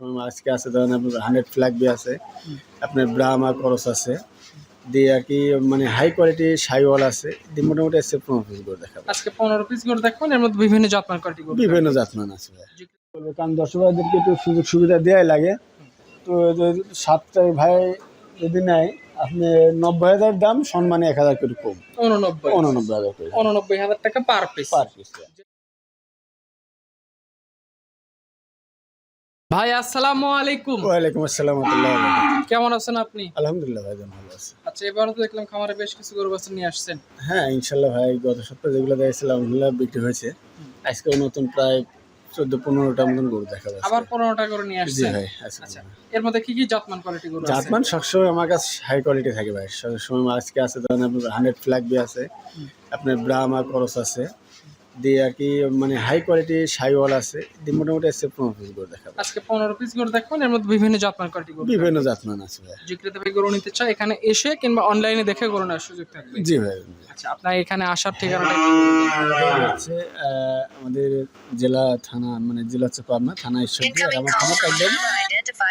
সময় আজকে আছে ধরেন আপনার হান্ড্রেড ফ্ল্যাগ বি আছে আপনার ব্রাহ্মা করস আছে দিয়ে আর কি মানে হাই কোয়ালিটি সাইওয়াল আছে দিয়ে মোটামুটি এসে পনেরো পিস করে দেখাবো। আজকে পনেরো পিস করে দেখবেন এর মধ্যে বিভিন্ন জাতমান কোয়ালিটি বিভিন্ন জাতমান আছে কারণ দর্শকদেরকে একটু সুযোগ সুবিধা দেওয়াই লাগে। তো সাতটায় ভাই যদি নেয় আপনি নব্বই হাজার দাম সম্মানে এক হাজার করে কম। উননব্বই। উননব্বই হাজার উননব্বই হাজার টাকা পার পিস পার পিস ভাই আসসালামু আলাইকুম। ওয়ালাইকুম আসসালাম কেমন আছেন আপনি? আলহামদুলিল্লাহ ভাই ভালো আছি। আচ্ছা এবারও তো দেখলাম খামারে বেশ কিছু গরু বাছুর নিয়ে আসছেন। হ্যাঁ ইনশাল্লাহ ভাই গত সপ্তাহে যেগুলো দেখছিলাম ওগুলো বিক্রি হয়েছে। আজকেও নতুন প্রায় চোদ্দ পনেরোটা মতন গরু দেখা যাচ্ছে। আবার পনেরোটা গরু নিয়ে জি আসছেন? ভাই আচ্ছা এর মধ্যে কি কি জাতমান কোয়ালিটি গরু আছে? জাতমান সবসময় আমার কাছে হাই কোয়ালিটি থাকে ভাই। সবসময় আজকে আছে ধরেন আপনার হান্ড্রেড ফ্ল্যাগ বি আছে। আপনার ব্রাহ্মা করস আছে। দিয়ে আর কি মানে হাই কোয়ালিটি সাইওয়াল আছে দিয়ে মোটামুটি এসে পনেরো পিস করে দেখাবো। আজকে পনেরো পিস করে দেখবেন এর মধ্যে বিভিন্ন জাতমান কোয়ালিটি বিভিন্ন জাতমান আছে ভাই। যে ক্রেতা ভাই গরু নিতে চায় এখানে এসে কিংবা অনলাইনে দেখে গরু নেওয়ার সুযোগ থাকবে। জি ভাই। আচ্ছা আপনার এখানে আসার ঠিকানাটা? হচ্ছে আমাদের জেলা থানা মানে জেলা হচ্ছে পাবনা থানা ঈশ্বরদী আর আমার থানাটা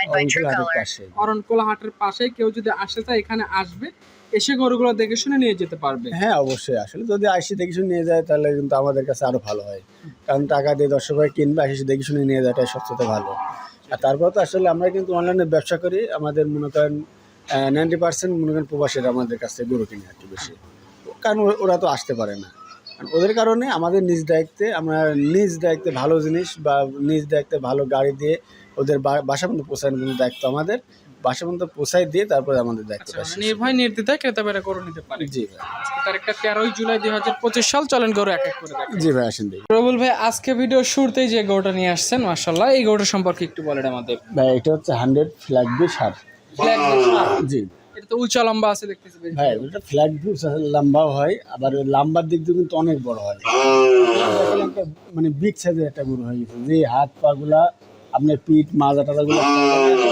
একদম হাটের. পাশে। অরণকোলা হাটের পাশে কেউ যদি আসতে চায় এখানে আসবে। এসে গরুগুলো দেখে শুনে নিয়ে যেতে পারবে। হ্যাঁ অবশ্যই। আসলে যদি আইসি দেখে শুনে নিয়ে যায়, তাহলে কিন্তু আমাদের কাছে আরও ভালো হয়। কারণ টাকা দিয়ে দর্শক ভাই কিনবে, আইসি দেখে শুনে নিয়ে যাওয়াটাই সবচেয়ে ভালো। আর তারপর তো আসলে আমরা কিন্তু অনলাইনে ব্যবসা করি। আমাদের মনে করেন নাইনটি পার্সেন্ট মনে করেন প্রবাসীরা আমাদের কাছ গরু কিনে কি বেশি। কারণ ওরা তো আসতে পারে না। ওদের কারণে আমাদের নিজ দায়িত্বে, আমরা নিজ দায়িত্বে ভালো জিনিস বা নিজ দায়িত্বে ভালো গাড়ি দিয়ে ওদের বাসা পর্যন্ত পৌঁছানোর দায়িত্ব আমাদের। বাসা পর্যন্ত পৌঁছায় দিয়ে তারপরে আমাদের দায়িত্ব আচ্ছা মানে নির্ভয় নির্দ্বিধায় ক্রেতা ভাইরা গরু নিতে পারে। জি ভাই। তার একটা তেরোই জুলাই দুই হাজার পঁচিশ সাল চলেন গরু এক এক করে জি ভাই আসেন দেখি। প্রবল ভাই আজকে ভিডিও শুরুতেই যে গরুটা নিয়ে আসছেন মার্শাল্লাহ এই গরুটা সম্পর্কে একটু বলেন আমাদের। ভাই এটা হচ্ছে হান্ড্রেড ফ্ল্যাগ বি সার। জি। এটা তো উঁচা লম্বা আছে দেখতেছি ভাই ওটা ফ্ল্যাগ বি লম্বাও হয় আবার ওই লাম্বার দিক দিয়ে কিন্তু অনেক বড় হয়। একটা মানে বিগ সাইজের একটা গরু হয়ে। গেছে যে হাত পা গুলা আপনার পিঠ মাজা টাজা গুলো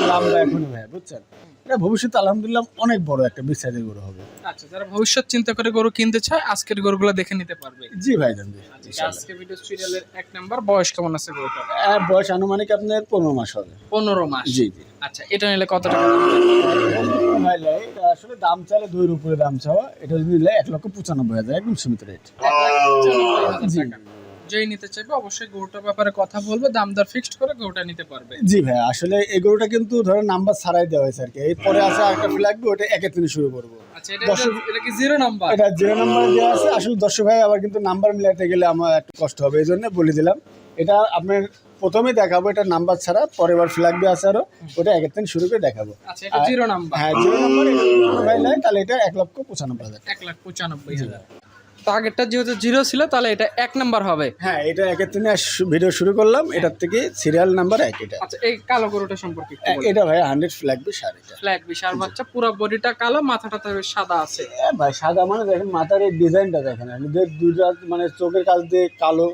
লম্বা এখন ভাই বুঝছেন? এটা ভবিষ্যতে আলহামদুলিল্লাহ অনেক বড় একটা বিগ সাইজের গরু হবে। আচ্ছা যারা ভবিষ্যৎ চিন্তা করে গরু কিনতে চায় আজকের গরুগুলো দেখে নিতে পারবে। জি ভাই জান জি আচ্ছা, আজকে ভিডিও সিরিয়ালের এক নাম্বার বয়স কেমন আছে গরুটা বয়স আনুমানিক আপনার পনেরো মাস হবে। পনেরো মাস? জি জি। আচ্ছা এটা নিলে কত টাকা আসলে দাম চাইলে দুইয়ের উপরে দাম চাওয়া। এটা যদি এক লক্ষ পঁচানব্বই হাজার একদম সীমিত রেট জি। যেই নিতে চাইবে অবশ্যই গরুটার ব্যাপারে কথা বলবে দাম দর ফিক্সড করে গরুটা নিতে পারবে। জি ভাই আসলে এই গরুটা কিন্তু ধরেন নাম্বার ছাড়াই দেওয়া হয়েছে আর কি। এরপরে আছে একটা ফ্ল্যাগ ওটা একে থেকে শুরু করব। আচ্ছা এটা এটা কি জিরো নাম্বার এটা জিরো নাম্বার দেওয়া আছে। আসলে দর্শক ভাই আবার কিন্তু নাম্বার মিলাতে গেলে আমার একটু কষ্ট হবে এই জন্য বলে দিলাম। এটা আপনার প্রথমে দেখাবো এটা নাম্বার ছাড়া পরের বার আছে আরও ওটা একের থেকে শুরু করে দেখাবো। আচ্ছা জিরো নাম্বার হ্যাঁ জিরো নাম্বার তাহলে এটা এক লক্ষ পঁচানব্বই হাজার এক লাখ পঁচানব্বই হাজার। তো আগেরটা যেহেতু জিরো ছিল তাহলে এটা এক নাম্বার হবে। হ্যাঁ এটা একের থেকে ভিডিও শুরু করলাম এটার থেকে সিরিয়াল নাম্বার এক এটা। আচ্ছা এই কালো গরুটা সম্পর্কে। এটা ভাই হান্ড্রেড ফ্ল্যাগ বি সার এটা। ফ্ল্যাগ বিশাল বাচ্চা পুরো বডিটা কালো মাথাটা তো সাদা আছে। হ্যাঁ ভাই সাদা মানে দেখেন মাথার এই ডিজাইনটা দেখেন। দুটা মানে চোখের কাছ দিয়ে কালো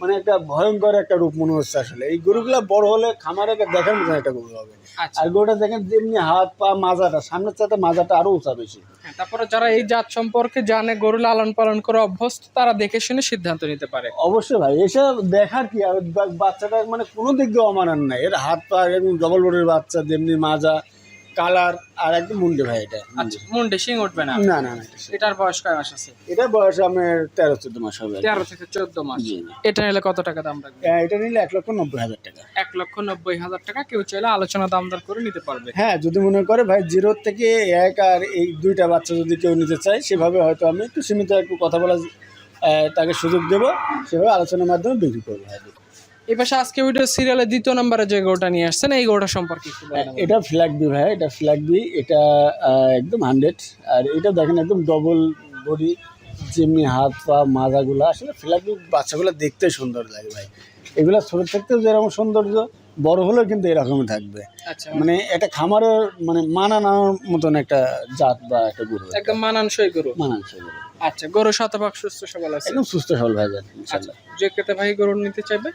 মানে একটা ভয়ঙ্কর একটা রূপ মনে হচ্ছে আসলে। এই গরুগুলা বড় হলে খামারে দেখার মতন একটা গরু হবে। আচ্ছা। আর গরুটা দেখেন যেমনি হাত পা মাজাটা সামনের চাতে মাজাটা আরও উঁচা বেশি। হ্যাঁ, তারপরে যারা এই জাত সম্পর্কে জানে গরু লালন পালন করে অভ্যস্ত তারা দেখে শুনে সিদ্ধান্ত নিতে পারে। অবশ্যই ভাই এসব দেখার কি আর বাচ্চাটা মানে কোনো দিক দিয়ে অমানান নাই। এর হাত পা বডির বাচ্চা যেমনি মাজা কালার আর একদম মুন্ডে ভাই এটা। আচ্ছা মুন্ডে শিং উঠবে না? না না এটার বয়স কয় মাস আছে? এটা বয়স আমার তেরো চোদ্দ মাস হবে। তেরো থেকে চোদ্দ মাস। এটা নিলে কত টাকা দাম রাখবে? এ, এটা নিলে এক লক্ষ নব্বই হাজার টাকা। এক লক্ষ নব্বই হাজার টাকা। কেউ চাইলে আলোচনা দাম দর করে নিতে পারবে। হ্যাঁ যদি মনে করে ভাই জিরো থেকে এক আর এই দুইটা বাচ্চা যদি কেউ নিতে চায় সেভাবে হয়তো আমি একটু সীমিত একটু কথা বলা তাকে সুযোগ দেবো। সেভাবে আলোচনার মাধ্যমে বিক্রি করব এই পাশে আজকে ভিডিও সিরিয়ালের দ্বিতীয় নম্বরে যে গরুটা নিয়ে আসছেন এই গরুটা সম্পর্কে এটা ফ্ল্যাগ বি ভাই এটা ফ্ল্যাগ বি এটা একদম হান্ড্রেড আর এটা দেখেন একদম ডবল বডি যেমনি হাত পা মাজাগুলো আসলে ফ্ল্যাগ বি বাচ্চাগুলো দেখতে সুন্দর লাগে ভাই। এগুলো ছোট থাকতেও যেরকম সৌন্দর্য বড় হলেও কিন্তু এরকমই থাকবে। আচ্ছা। মানে এটা খামারের মানে মানানোর মতন একটা জাত বা একটা গরু একদম মানানসই গরু। মানানসই গরু। আচ্ছা গরু শতভাগ সুস্থ সবল আছে। একদম সুস্থ সবল ভাই আচ্ছা যে ক্রেতা ভাই গরু নিতে চাইবে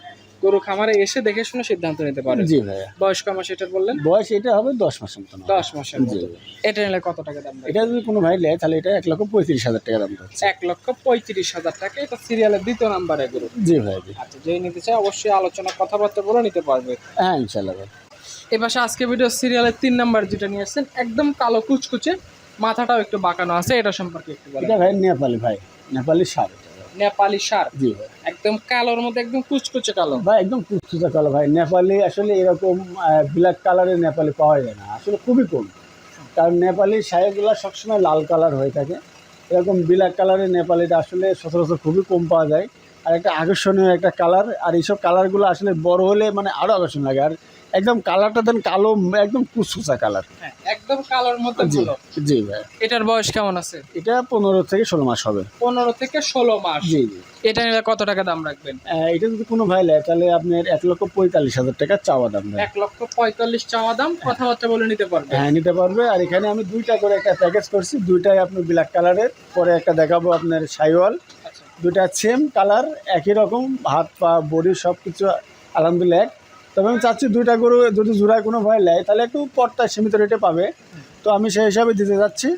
গরু খামারে এসে দেখে শুনে সিদ্ধান্ত নিতে পারে জি ভাইয়া। বয়স কয় মাস এটা বললেন? বয়স এটা হবে দশ মাসের মতন। দশ মাসের জি। এটা নিলে কত টাকা দাম এটা যদি কোনো ভাই নেয় তাহলে এটা এক লক্ষ পঁয়ত্রিশ হাজার টাকা দাম এক লক্ষ পঁয়ত্রিশ হাজার টাকা। এটা সিরিয়ালের দ্বিতীয় নাম্বারে গরু। জি ভাই জি। আচ্ছা যেই নিতে চাই অবশ্যই আলোচনা কথাবার্তা বলে নিতে পারবে। হ্যাঁ ইনশাল্লাহ ভাই। এ পাশে আজকে ভিডিও সিরিয়ালের তিন নাম্বার যেটা নিয়ে আসছেন একদম কালো কুচকুচে মাথাটাও একটু বাঁকানো আছে এটা সম্পর্কে একটু বলেন। এটা ভাই নেপালি ভাই নেপালি সার। নেপালি সার জি। ভাই একদম কালোর মধ্যে একদম কুচকুচে কালো। ভাই একদম কুচকুচা কালো ভাই। নেপালি আসলে এরকম ব্ল্যাক কালারের নেপালি পাওয়া যায় না। আসলে খুবই কম। কারণ নেপালি শাড়িগুলো সবসময় লাল কালার হয়ে থাকে। এরকম ব্ল্যাক কালারের নেপালিটা আসলে সচরাচর খুবই কম পাওয়া যায়। আর একটা আকর্ষণীয় একটা কালার আর এইসব কালারগুলো আসলে বড় হলে মানে আরও আকর্ষণ লাগে। আর একদম কালারটা দেন কালো একদম কুচকুচা কালার। হ্যাঁ, একদম কালোর মতো জি জি ভাই। এটার বয়স কেমন আছে? এটা পনেরো থেকে ষোলো মাস হবে। পনেরো থেকে ষোলো মাস। জি জি। এটা নিলে কত টাকা দাম রাখবেন? এটা যদি কোনো ভাই নেয় তাহলে আপনার এক লক্ষ পঁয়তাল্লিশ হাজার টাকা চাওয়া দাম এক লক্ষ পঁয়তাল্লিশ চাওয়া দাম কথাবার্তা বলে নিতে পারবে। হ্যাঁ নিতে পারবে। আর এখানে আমি দুইটা করে একটা প্যাকেজ করছি। দুইটাই আপনি ব্ল্যাক কালারের পরে একটা দেখাবো আপনার সাইওয়াল। দুইটা সেম কালার একই রকম হাত পা বডি সব কিছু আলহামদুলিল্লাহ এক। তবে আমি চাচ্ছি দুইটা গরু যদি জোড়ায় কোনো ভয় নেয় তাহলে একটু পরটা সীমিত রেটে পাবে। তো আমি সেই হিসাবে দিতে যাচ্ছি।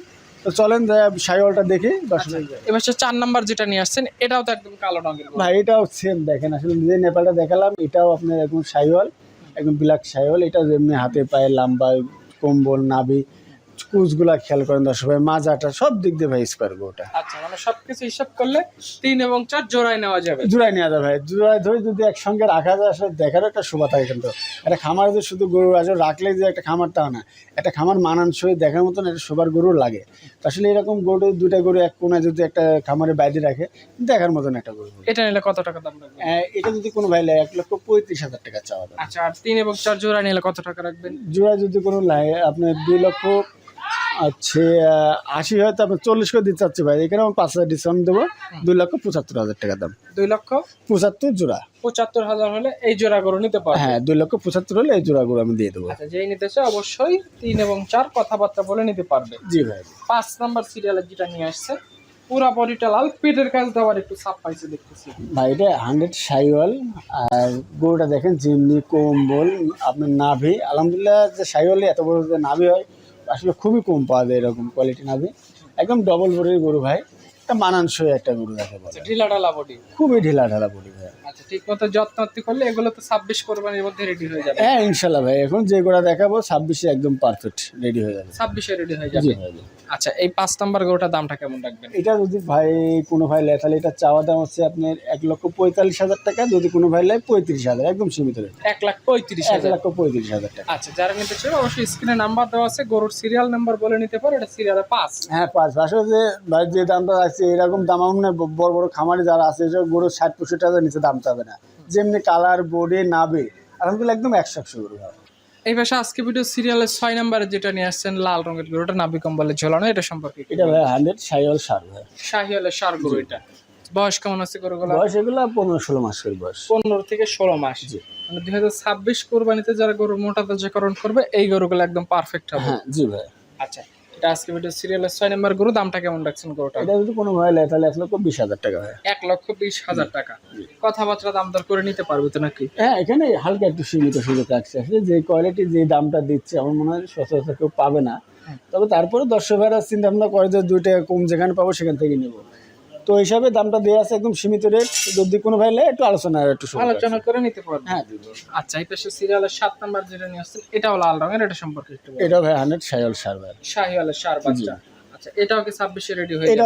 তো চলেন সাইওয়ালটা দেখি দশ মিনিট। এবার সে চার নাম্বার যেটা নিয়ে আসছেন এটাও তো একদম কালো রঙের ভাই এটাও সেম দেখেন আসলে নিজে নেপালটা দেখালাম এটাও আপনার একদম সাইওয়াল একদম ব্ল্যাক সাইওয়াল এটা যেমনি হাতে পায়ে লাম্বা কম্বল নাভি কুচগুলা খেয়াল করেন দর্শক ভাই মাজাটা সব দিক দিয়ে ভাই স্কোয়ার ওটা আচ্ছা মানে সবকিছু হিসাব করলে তিন এবং চার জোড়ায় নেওয়া যাবে। জোড়াই নেওয়া যায় ভাই। জোড়ায় ধরে যদি একসঙ্গে রাখা যায় আসলে দেখারও একটা শোভা থাকে কিন্তু। একটা খামার যে শুধু গরু আসলে রাখলেই যে একটা খামার তাও না একটা খামার মানানসই দেখার মতন একটা শোভার গরু লাগে। আসলে এরকম গরু দুটা গরু এক কোনায় যদি একটা খামারে বাইরে রাখে দেখার মতন একটা গরু। এটা নিলে কত টাকা দাম রাখবেন? এটা যদি কোনো ভাই নেয়, এক লক্ষ পঁয়ত্রিশ হাজার টাকা চাওয়া আচ্ছা আর তিন এবং চার জোড়া নিলে কত টাকা রাখবেন? জোড়া যদি কোনো লাগে আপনার দুই লক্ষ আচ্ছা আশি হয়তো আপনার চল্লিশ করে দিতে চাচ্ছি ভাই। এখানে আমি পাঁচ হাজার ডিসকাউন্ট দেবো। দুই লক্ষ পঁচাত্তর হাজার টাকা দাম। দুই লক্ষ পঁচাত্তর জোড়া। পঁচাত্তর হাজার হলে এই জোড়া গরু নিতে পারবে। হ্যাঁ দুই লক্ষ পঁচাত্তর হলে এই জোড়াগুলো আমি দিয়ে দেবো। আচ্ছা যেই নিতে চায় অবশ্যই তিন এবং চার কথাবার্তা বলে নিতে পারবে। জি ভাই। পাঁচ নাম্বার সিরিয়ালে যেটা নিয়ে আসছে পুরা বডিটা লাল পেটের কাজ দেওয়ার একটু চাপ পাইছে দেখতেছি। ভাই এটা হান্ড্রেড সাইওয়াল আর গরুটা দেখেন যেমনি কম্বল আপনার নাভি। আলহামদুলিল্লাহ যে সাইওয়ালে এত বড় যে নাভি হয় আসলে খুবই কম পাওয়া যায় এরকম কোয়ালিটি নাভি একদম ডবল বডির গরু ভাই একটা মানানসই একটা গরু দেখে বলে। আচ্ছা ঢিলা ঢালা বডি খুবই ঢিলা ঢালা বডি ভাই। আচ্ছা ঠিক মতো যত্নতি করলে এগুলো তো ছাব্বিশ কোরবানির মধ্যে রেডি হয়ে যাবে। হ্যাঁ ইনশাল্লাহ ভাই এখন যে গোড়া দেখাবো ছাব্বিশে একদম পারফেক্ট রেডি হয়ে যাবে। ছাব্বিশে রেডি হয়ে যাবে। আচ্ছা এই পাঁচ নাম্বার গরুটার দামটা কেমন রাখবেন? এটা যদি ভাই কোনো ভাই লেয় তাহলে এটা চাওয়া দাম হচ্ছে আপনার এক লক্ষ পঁয়তাল্লিশ হাজার টাকা যদি কোনো ভাই লেয় পঁয়ত্রিশ হাজার একদম সীমিত রেট। এক লাখ পঁয়ত্রিশ এক লক্ষ পঁয়ত্রিশ হাজার টাকা। আচ্ছা যারা নিতে চাই অবশ্যই স্ক্রিনে নাম্বার দেওয়া আছে গরুর সিরিয়াল নাম্বার বলে নিতে পারো এটা সিরিয়ালে পাঁচ। হ্যাঁ পাঁচ। আসলে যে ভাই যে দামটা এরকম দাম বড় বড় খামারে যারা আছে এসব গরু ষাট পঁয়ষট্টি হাজার নিচে দাম চাবে না। যেমনি কালার বোর্ডে নাবে আলহামদুলিল্লাহ একদম একশো একশো গরু ভাই এই পাশে আজকে ভিডিও সিরিয়ালের ছয় নাম্বারে যেটা নিয়ে আসছেন লাল রঙের গরুটা নাবি কম্বলে ঝোলানো এটা সম্পর্কে এটা ভাই হান্ড্রেড সাইওয়াল সার ভাই শাহিওয়ালের সার গরু এটা বয়স কেমন আছে গরুগুলো বয়স এগুলো পনেরো ষোলো মাস করে বয়স। পনেরো থেকে ষোলো মাস। জি। মানে দুই হাজার ছাব্বিশ কোরবানিতে যারা গরু মোটা তাজাকরণ করবে এই গরুগুলো একদম পারফেক্ট হবে। হ্যাঁ জি ভাই আচ্ছা এটা আজকে ভিডিও সিরিয়ালের ছয় নাম্বার গরু দামটা কেমন রাখছেন গরুটা এটা যদি কোনো ভাই লেয় তাহলে এক লক্ষ বিশ হাজার টাকা হয়। এক লক্ষ বিশ হাজার টাকা। কথাবার্তা দাম দর করে নিতে পারবে তো নাকি? হ্যাঁ এখানে হালকা একটু সীমিত সুযোগ রাখছে আসলে যে কোয়ালিটি যে দামটা দিচ্ছে আমার মনে হয় সচরাচর কেউ পাবে না। তবে তারপরে দর্শক ভাইরা চিন্তা ভাবনা করে যে দুইটা টাকা কম যেখানে পাবো সেখান থেকে নেব। তো হিসাবে দামটা দেওয়া আছে একদম সীমিত রেট যদি কোনো ভাই একটু আলোচনা একটু আলোচনা করে নিতে পারবেন হ্যাঁ। আচ্ছা এই পাশে সিরিয়ালের সাত নাম্বার যেটা নিয়ে আসছেন এটাও লাল রঙের এটা সম্পর্কে একটু। এটা ভাই হান্ড্রেড সাইল সার ভাই শাহিওয়ালের সার বাচ্চা আচ্ছা এটাও কি ছাব্বিশে রেডি হয়ে এটা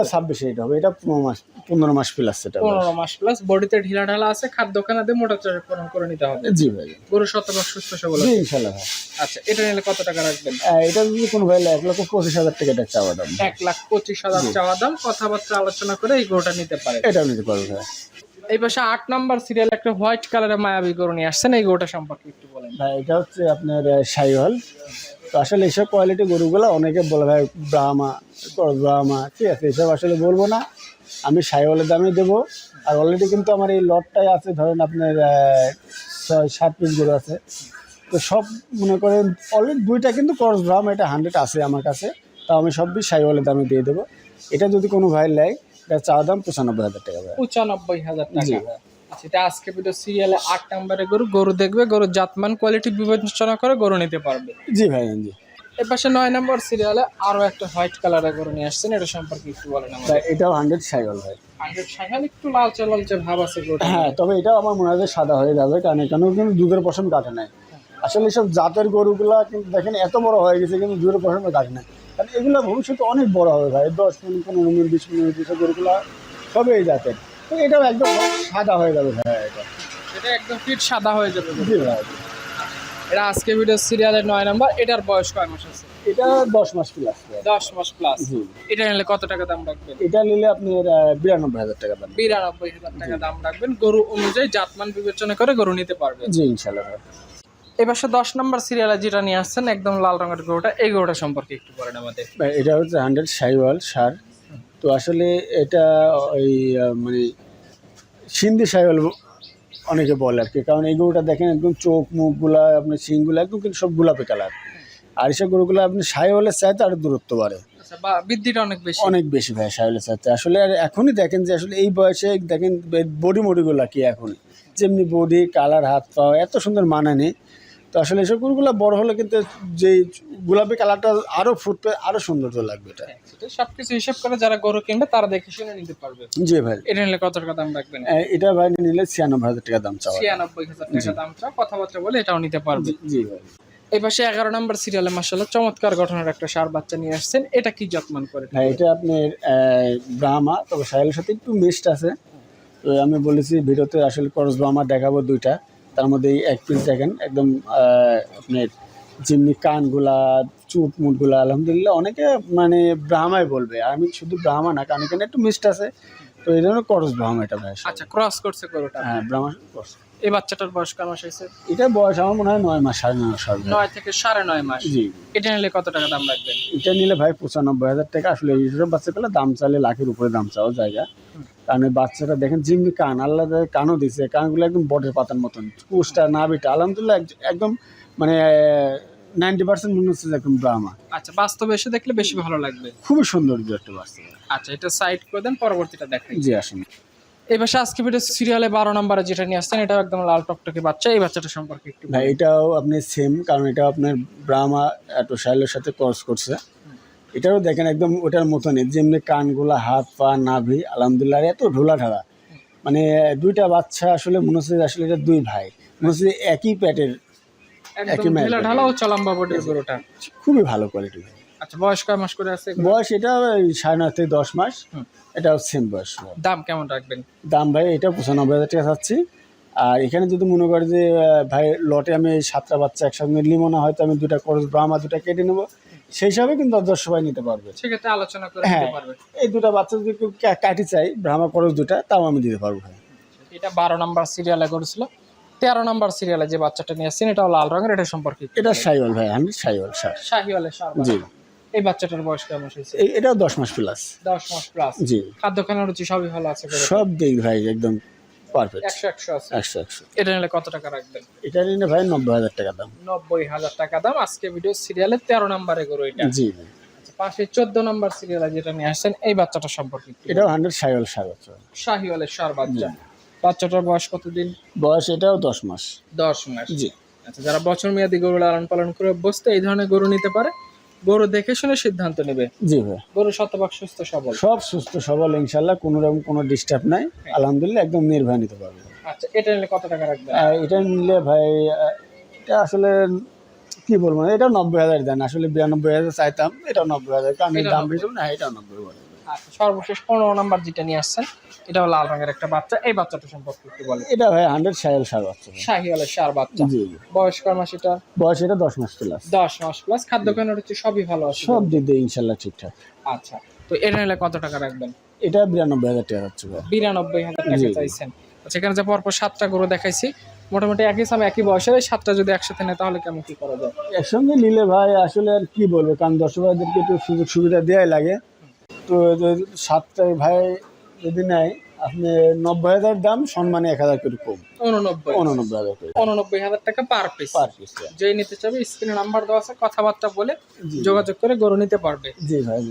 এটা হবে। এটা পনেরো মাস পনেরো মাস প্লাস সেটা ভাই। মাস প্লাস বডিতে ঢিলা ঢালা আছে খাদ্য খানা দিয়ে মোটা চাকরণ করে নিতে হবে। জি ভাই। গরু শতভাগ সুস্থ সবল আছে। ইনশাল্লাহ আচ্ছা এটা নিলে কত টাকা রাখবেন? এটা যদি কোনো ভাই লক্ষ হাজার টাকা এটা চাওয়া দাম। লাখ পঁচিশ হাজার চাওয়া দাম কথাবার্তা আলোচনা করে এই গরুটা নিতে পারে। নিতে পারবে এই পাশে আট নাম্বার সিরিয়াল একটা হোয়াইট কালারের মায়াবী গরু নিয়ে আসছেন এই গরুটা সম্পর্কে একটু ভাই এটা হচ্ছে আপনার সাইহল তো আসলে এইসব কোয়ালিটি গরুগুলো অনেকে বলে ভাই ব্রাহ্মা করস ব্রাহ্মা ঠিক আছে এসব আসলে বলব না। আমি সাইহলের দামে দেবো। আর অলরেডি কিন্তু আমার এই লটটাই আছে ধরেন আপনার ছয় সাত পিস গরু আছে। তো সব মনে করেন অলরেডি দুইটা কিন্তু করস ব্রাহ্মা এটা হান্ড্রেড আছে আমার কাছে। তো আমি সব বিষ সাইহলের দামে দিয়ে দেবো। এটা যদি কোনো ভাই নেয় এটা চাওয়া দাম পঁচানব্বই হাজার টাকা পঁচানব্বই হাজার টাকা ভাই আচ্ছা আজকে ভিডিও সিরিয়ালে আট নাম্বারে গরু গরু দেখবে গরু জাতমান কোয়ালিটি বিবেচনা করে গরু নিতে পারবে। জি ভাই জি। এর পাশে নয় নম্বর সিরিয়ালে আরও একটা হোয়াইট কালারের গরু নিয়ে আসছেন এটা সম্পর্কে একটু বলেন আমাদের। এটাও হান্ড্রেড সাইহল ভাই। হান্ড্রেড সাইকেল একটু লালচে লালচে ভাব আছে হ্যাঁ তবে এটাও আমার মনে হয় যে সাদা হয়ে যাবে কারণ এখানেও কিন্তু দুধের পশম কাটে নাই। আসলে সব জাতের গরুগুলা কিন্তু দেখেন এত বড় হয়ে গেছে কিন্তু গাছ নাই। কারণ এগুলো ভবিষ্যতে অনেক বড় হবে ভাই দশ মিনিট পনেরো মিনিট বিশ মিনিট গরুগুলা সবই এই জাতের। এটাও একদম সাদা হয়ে যাবে ভাই এটা। এটা একদম ফিট সাদা হয়ে যাবে জি ভাই। এটা আজকে ভিডিও সিরিয়ালের নয় নাম্বার এটার বয়স কয় মাস আছে? এটা দশ মাস প্লাস দশ মাস প্লাস এটা নিলে কত টাকা দাম রাখবেন? এটা নিলে আপনার আহ, বিরানব্বই হাজার টাকা দাম। বিরানব্বই হাজার টাকা দাম রাখবেন। গরু অনুযায়ী জাতমান বিবেচনা করে গরু নিতে পারবেন। জি ইনশাল্লাহ এবার সে দশ নম্বর সিরিয়ালে যেটা নিয়ে আসছেন একদম লাল রঙের গরুটা এই গরুটা সম্পর্কে একটু বলেন আমাদের। এটা হচ্ছে হান্ড্রেড সাইওয়াল সার তো আসলে এটা ওই মানে সিন্ধি সাইওয়াল অনেকে বলে আর কি কারণ এই গরুটা দেখেন একদম চোখ মুখগুলা আপনার শিংগুলা একদম কিন্তু সব গোলাপি কালার। আর এসব গরুগুলো আপনি সাইওয়ালের চাইতে আরও দূরত্ব বাড়ে। আচ্ছা বৃদ্ধিটা অনেক বেশি। অনেক বেশি ভাই সাইওয়ালের চাইতে। আসলে আর এখনই দেখেন যে আসলে এই বয়সে দেখেন বডি মডিগুলা কি এখন? যেমনি বডি কালার হাত পা এত সুন্দর মানানি। তো আসলে এসব গরুগুলো বড় হলে কিন্তু যে গোলাপি কালারটা আরও ফুটবে আরও সৌন্দর্য লাগবে এটা। সেটা সবকিছু হিসাব করে যারা গরু কিনবে তারা দেখে শুনে নিতে পারবে। জি ভাই। এটা নিলে কত টাকা দাম রাখবেন? এটা ভাই নিলে ছিয়ানব্বই হাজার টাকা দাম চাওয়া। ছিয়ানব্বই হাজার টাকা দাম চাও কথাবার্তা বলে এটাও নিতে পারবে। জি- ভাই। এই পাশে এগারো নম্বর সিরিয়ালে মাসাল্লাহ চমৎকার গঠনের একটা সার বাচ্চা নিয়ে আসছেন। এটা কি যত্ন করে? ভাই এটা আপনার ব্রাহ্মা তবে সাহেলের সাথে একটু মিক্সড আছে। তো আমি বলেছি ভিডিওতে আসলে করস ব্রাহ্মা দেখাবো দুইটা। তার মধ্যে এক পিস দেখেন একদম আপনার যেমনি কানগুলা চুট মুটগুলা আলহামদুলিল্লাহ অনেকে মানে ব্রাহ্মাই বলবে। আমি শুধু ব্রাহ্মা না কারণ এখানে একটু মিক্সড আছে তো এই জন্য করস ব্রাহ্মা এটা ভাই আচ্ছা ক্রস করছে গরুটা। হ্যাঁ ব্রাহ্মা cross। এই বাচ্চাটার বয়স কয় মাস হয়েছে এটা বয়স আমার মনে হয় নয় মাস সাড়ে নয় মাস নয় থেকে সাড়ে নয় মাস। জি। এটা নিলে কত টাকা দাম রাখবেন? এটা নিলে ভাই পঁচানব্বই হাজার টাকা আসলে এইসব বাচ্চাগুলো দাম চাইলে লাখের উপরে দাম চাওয়া জায়গা। কারণ এই বাচ্চাটা দেখেন জিম্মি কান আল্লাহ কানও দিছে কানগুলো একদম বটের পাতার মতন। কুচটা নাভিটা আলহামদুলিল্লাহ একদম মানে নাইনটি পার্সেন্ট মনে হচ্ছে একদম ব্রাহ্মা আচ্ছা বাস্তবে এসে দেখলে বেশি ভালো লাগবে। খুবই সুন্দর একটা বাচ্চা আচ্ছা এটা সাইড করে দেন পরবর্তীটা দেখেন জি আসুন। এই পাশে আজকে ভিডিও সিরিয়ালে বারো নম্বরে যেটা নিয়ে আসছেন এটা একদম লাল টকটকে বাচ্চা। এই বাচ্চাটা সম্পর্কে একটু ভাই এটাও আপনি সেম কারণ এটা আপনার ব্রাহ্মা এত শাইলের সাথে ক্রস করছে। এটাও দেখেন একদম ওটার মতনই যেমনি কানগুলা হাত পা নাভি আলহামদুলিল্লাহ এত ঢোলা ঢালা। মানে দুইটা বাচ্চা আসলে মনে হচ্ছে আসলে এটা দুই ভাই। মনে হচ্ছে একই প্যাটের একই ঢিলা বডির গরুটা। খুবই ভালো কোয়ালিটি আচ্ছা বয়স কয় মাস করে আছে বয়স এটা সাড়ে নয় থেকে দশ মাস। এটাও সেম বয়স দাম কেমন রাখবেন? দাম ভাই এটা পঁচানব্বই হাজার টাকা চাচ্ছি। আর এখানে যদি মনে করে যে ভাই লটে আমি সাতটা বাচ্চা একসঙ্গে নিবো না হয়তো আমি দুটা খরচ ব্রাহ্মা দুটা কেটে নেব। সেই হিসাবে কিন্তু দশ সবাই নিতে পারবে। সেক্ষেত্রে আলোচনা করে হ্যাঁ। পারবে। এই দুটা বাচ্চা যদি কেউ কাটি চাই ব্রাহ্মা খরচ দুটা তাও আমি দিতে পারব ভাই। এটা বারো নাম্বার সিরিয়ালে করেছিল। তেরো নাম্বার সিরিয়ালে যে বাচ্চাটা নিয়ে আসছেন এটাও লাল রঙের এটা সম্পর্কে এটা সাইওয়াল ভাই আমি সাইওয়াল সার শাহিওয়ালের সার জি। এই বাচ্চাটার বয়স কেমন হয়েছে? এটাও দশ মাস প্লাস দশ মাস প্লাস জি। খাদ্য খানার রুচি সবই ভালো আছে। সব দিক ভাই একদম পারফেক্ট এটা নিলে কত টাকা রাখবেন? এটা নিলে ভাই নব্বই হাজার টাকা দাম। নব্বই হাজার টাকা দাম। আজকে ভিডিও সিরিয়ালে তেরো নাম্বারে গরু এটা। জি আচ্ছা, পাশে চোদ্দ নাম্বার সিরিয়ালে যেটা নিয়ে আসছেন এই বাচ্চাটা সম্পর্কে এটাও সার বাচ্চা। শাহিওয়ালের সার বাচ্চা। বাচ্চাটার বয়স কতদিন? বয়স এটাও দশ মাস। দশ মাস। জি। আচ্ছা যারা বছর মেয়াদি গরু লালন পালন করে বসতে এই ধরনের গরু নিতে পারে? গরু দেখে শুনে সিদ্ধান্ত নেবে। জি ভাই। গরু শতভাগ সুস্থ সবল। সব সুস্থ সবল ইনশাল্লাহ কোনো রকম কোনো ডিস্টার্ব নাই। আলহামদুলিল্লাহ একদম নির্ভয় নিতে পারবে আচ্ছা এটা নিলে কত টাকা রাখবেন? এটা নিলে ভাই এটা আসলে কি বলব এটা নব্বই হাজার দেন। আসলে বিরানব্বই হাজার চাইতাম এটা নব্বই হাজার। কারণ দাম বেশি না এটা নব্বই বলে। আচ্ছা সর্বশেষ পনেরো নাম্বার যেটা নিয়ে আসছেন এটাও লাল রঙের একটা বাচ্চা। এই বাচ্চাটা সম্পর্কে একটু বলে এটা ভাই হান্ড্রেড সাইল সার বাচ্চা। শাহিওয়ালের সার বাচ্চা। জি বয়স কয় মাস এটা? বয়স এটা দশ মাস প্লাস দশ মাস প্লাস খাদ্য খানার হচ্ছে সবই ভালো আছে। সব দিক দিয়ে ইনশাল্লাহ ঠিকঠাক। আচ্ছা তো এটা নিলে কত টাকা রাখবেন? এটা বিরানব্বই হাজার টাকা ভাই। বিরানব্বই হাজার টাকা চাইছেন। আচ্ছা এখানে যে পরপর সাতটা গরু দেখাইছি মোটামুটি একই সময় একই বয়সের। এই সাতটা যদি একসাথে নেয় তাহলে কেমন কি করা যায়? একসঙ্গে নিলে ভাই আসলে আর কি বলব? কারণ দর্শক ভাইদেরকে একটু সুযোগ সুবিধা দেওয়াই লাগে। সাতটায় ভাই যদি নেয় আপনি নব্বই হাজার দাম সম্মানে এক হাজার করে কম। উননব্বই। উননব্বই হাজার করে। উননব্বই হাজার টাকা পার পিস পার পিস যেই নিতে চাবে স্ক্রিনে নাম্বার দেওয়া আছে কথাবার্তা বলে যোগাযোগ করে গরু নিতে পারবে। জি ভাই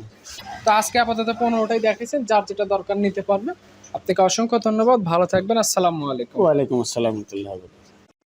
তো আজকে আপাতত পনেরোটাই দেখেছেন যার যেটা দরকার নিতে পারবে। আপনাকে অসংখ্য ধন্যবাদ ভালো থাকবেন আসসালামু আলাইকুম। ওয়ালাইকুম আসসালাম রহমতুল্লাহ।